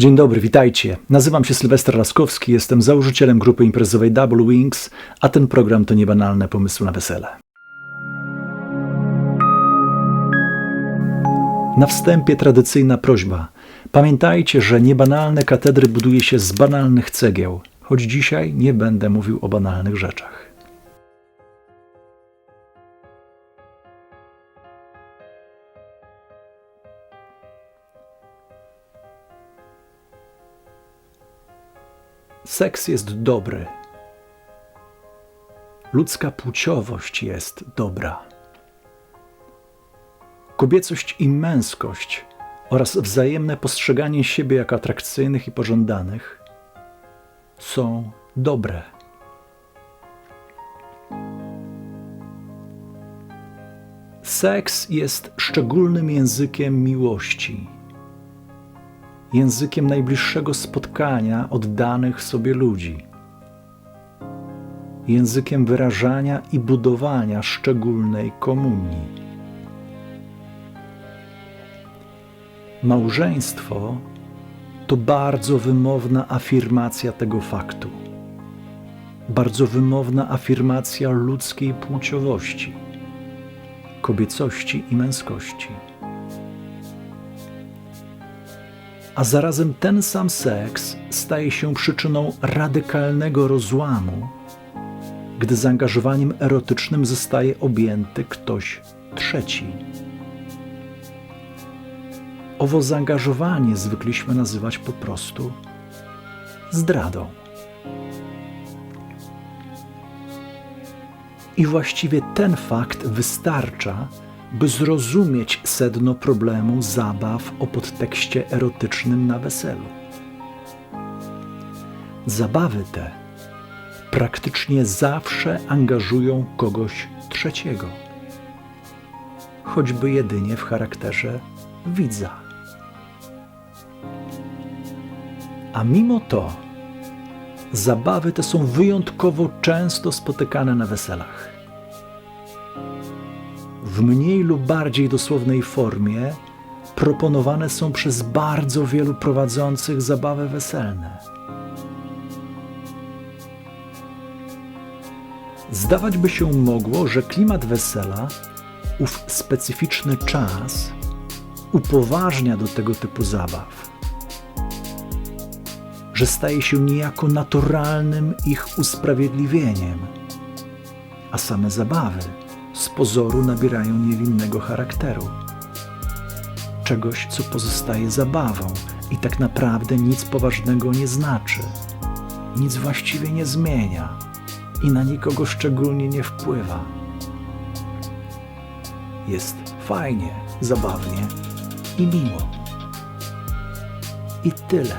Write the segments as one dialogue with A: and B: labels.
A: Dzień dobry, witajcie. Nazywam się Sylwester Laskowski, jestem założycielem grupy imprezowej Double Wings, a ten program to niebanalne pomysły na wesele. Na wstępie tradycyjna prośba. Pamiętajcie, że niebanalne katedry buduje się z banalnych cegieł, choć dzisiaj nie będę mówił o banalnych rzeczach. Seks jest dobry. Ludzka płciowość jest dobra. Kobiecość i męskość oraz wzajemne postrzeganie siebie jako atrakcyjnych i pożądanych są dobre. Seks jest szczególnym językiem miłości językiem najbliższego spotkania oddanych sobie ludzi, językiem wyrażania i budowania szczególnej komunii. Małżeństwo to bardzo wymowna afirmacja tego faktu, bardzo wymowna afirmacja ludzkiej płciowości, kobiecości i męskości. A zarazem ten sam seks staje się przyczyną radykalnego rozłamu, gdy zaangażowaniem erotycznym zostaje objęty ktoś trzeci. Owo zaangażowanie zwykliśmy nazywać po prostu zdradą. I właściwie ten fakt wystarcza, by zrozumieć sedno problemu zabaw o podtekście erotycznym na weselu. Zabawy te praktycznie zawsze angażują kogoś trzeciego, choćby jedynie w charakterze widza. A mimo to zabawy te są wyjątkowo często spotykane na weselach w mniej lub bardziej dosłownej formie proponowane są przez bardzo wielu prowadzących zabawy weselne. Zdawać by się mogło, że klimat wesela, ów specyficzny czas, upoważnia do tego typu zabaw, że staje się niejako naturalnym ich usprawiedliwieniem, a same zabawy z pozoru nabierają niewinnego charakteru. Czegoś, co pozostaje zabawą i tak naprawdę nic poważnego nie znaczy, nic właściwie nie zmienia i na nikogo szczególnie nie wpływa. Jest fajnie, zabawnie i miło. I tyle.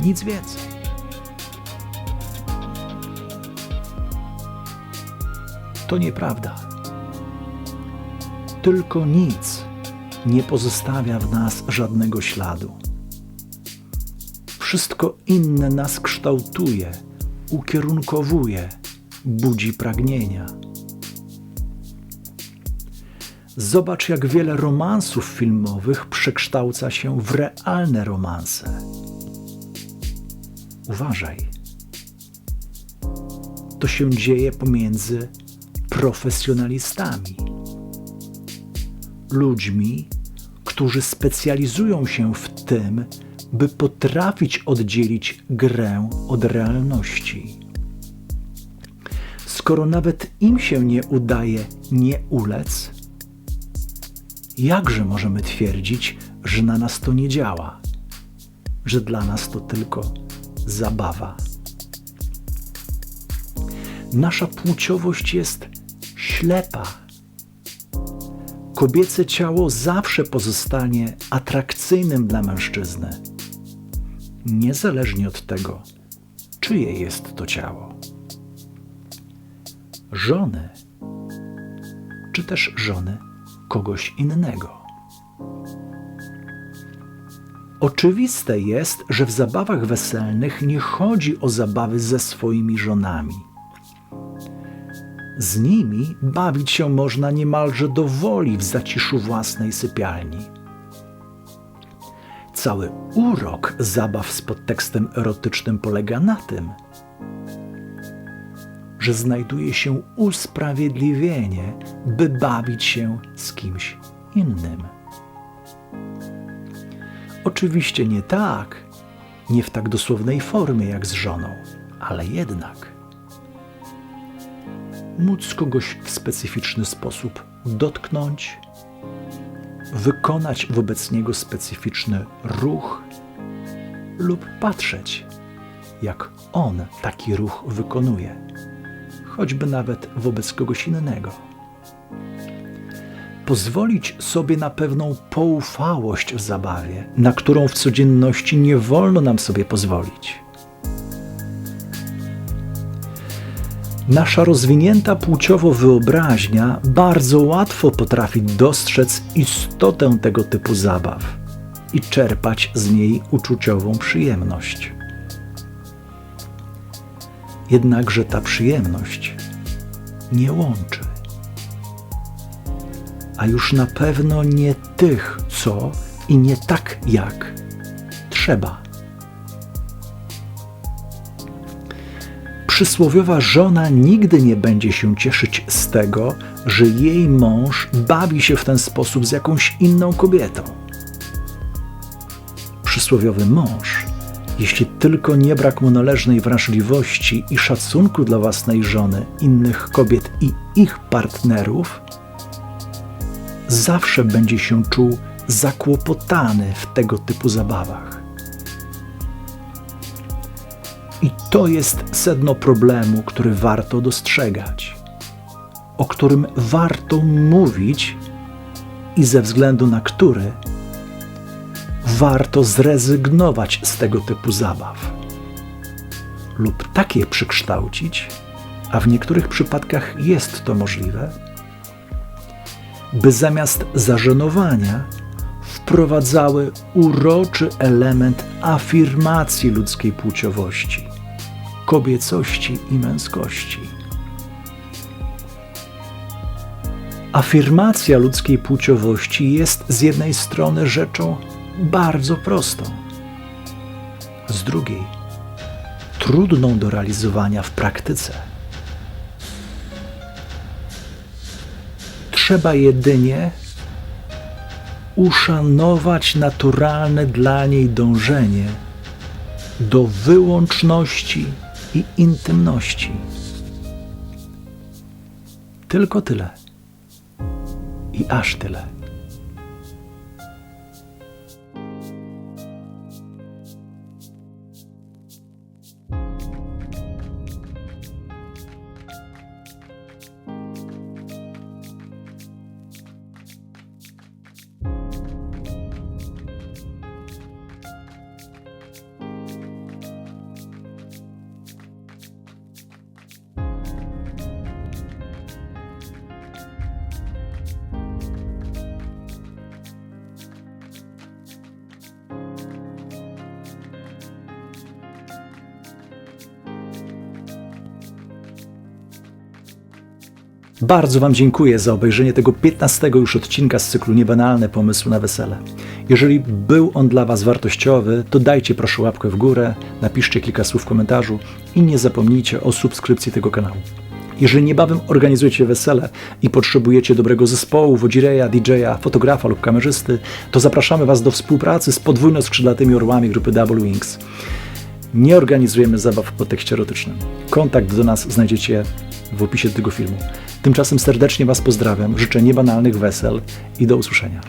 A: Nic więcej. To nieprawda. Tylko nic nie pozostawia w nas żadnego śladu. Wszystko inne nas kształtuje, ukierunkowuje, budzi pragnienia. Zobacz, jak wiele romansów filmowych przekształca się w realne romanse. Uważaj. To się dzieje pomiędzy profesjonalistami, ludźmi, którzy specjalizują się w tym, by potrafić oddzielić grę od realności. Skoro nawet im się nie udaje nie ulec, jakże możemy twierdzić, że na nas to nie działa, że dla nas to tylko zabawa? Nasza płciowość jest ślepa. Kobiece ciało zawsze pozostanie atrakcyjnym dla mężczyzny, niezależnie od tego, czyje jest to ciało. Żony, czy też żony kogoś innego. Oczywiste jest, że w zabawach weselnych nie chodzi o zabawy ze swoimi żonami z nimi bawić się można niemalże do woli w zaciszu własnej sypialni. cały urok zabaw z podtekstem erotycznym polega na tym, że znajduje się usprawiedliwienie, by bawić się z kimś innym. Oczywiście nie tak, nie w tak dosłownej formie jak z żoną, ale jednak móc kogoś w specyficzny sposób dotknąć, wykonać wobec niego specyficzny ruch lub patrzeć, jak on taki ruch wykonuje, choćby nawet wobec kogoś innego. Pozwolić sobie na pewną poufałość w zabawie, na którą w codzienności nie wolno nam sobie pozwolić. Nasza rozwinięta płciowo wyobraźnia bardzo łatwo potrafi dostrzec istotę tego typu zabaw i czerpać z niej uczuciową przyjemność. Jednakże ta przyjemność nie łączy, a już na pewno nie tych, co i nie tak jak trzeba. Przysłowiowa żona nigdy nie będzie się cieszyć z tego, że jej mąż bawi się w ten sposób z jakąś inną kobietą. Przysłowiowy mąż, jeśli tylko nie brak mu należnej wrażliwości i szacunku dla własnej żony, innych kobiet i ich partnerów, zawsze będzie się czuł zakłopotany w tego typu zabawach. I to jest sedno problemu, który warto dostrzegać, o którym warto mówić i ze względu na który warto zrezygnować z tego typu zabaw lub takie przekształcić, a w niektórych przypadkach jest to możliwe, by zamiast zażenowania wprowadzały uroczy element afirmacji ludzkiej płciowości, kobiecości i męskości. Afirmacja ludzkiej płciowości jest z jednej strony rzeczą bardzo prostą, z drugiej trudną do realizowania w praktyce. Trzeba jedynie uszanować naturalne dla niej dążenie do wyłączności i intymności. Tylko tyle. I aż tyle. Bardzo Wam dziękuję za obejrzenie tego 15 już odcinka z cyklu Niebanalne pomysły na wesele. Jeżeli był on dla Was wartościowy, to dajcie proszę łapkę w górę, napiszcie kilka słów w komentarzu i nie zapomnijcie o subskrypcji tego kanału. Jeżeli niebawem organizujecie wesele i potrzebujecie dobrego zespołu, wodzireja, DJ-a, fotografa lub kamerzysty, to zapraszamy Was do współpracy z podwójno-skrzydlatymi orłami grupy Double Wings. Nie organizujemy zabaw w podtekście erotycznym. Kontakt do nas znajdziecie w opisie tego filmu. Tymczasem serdecznie Was pozdrawiam, życzę niebanalnych wesel i do usłyszenia.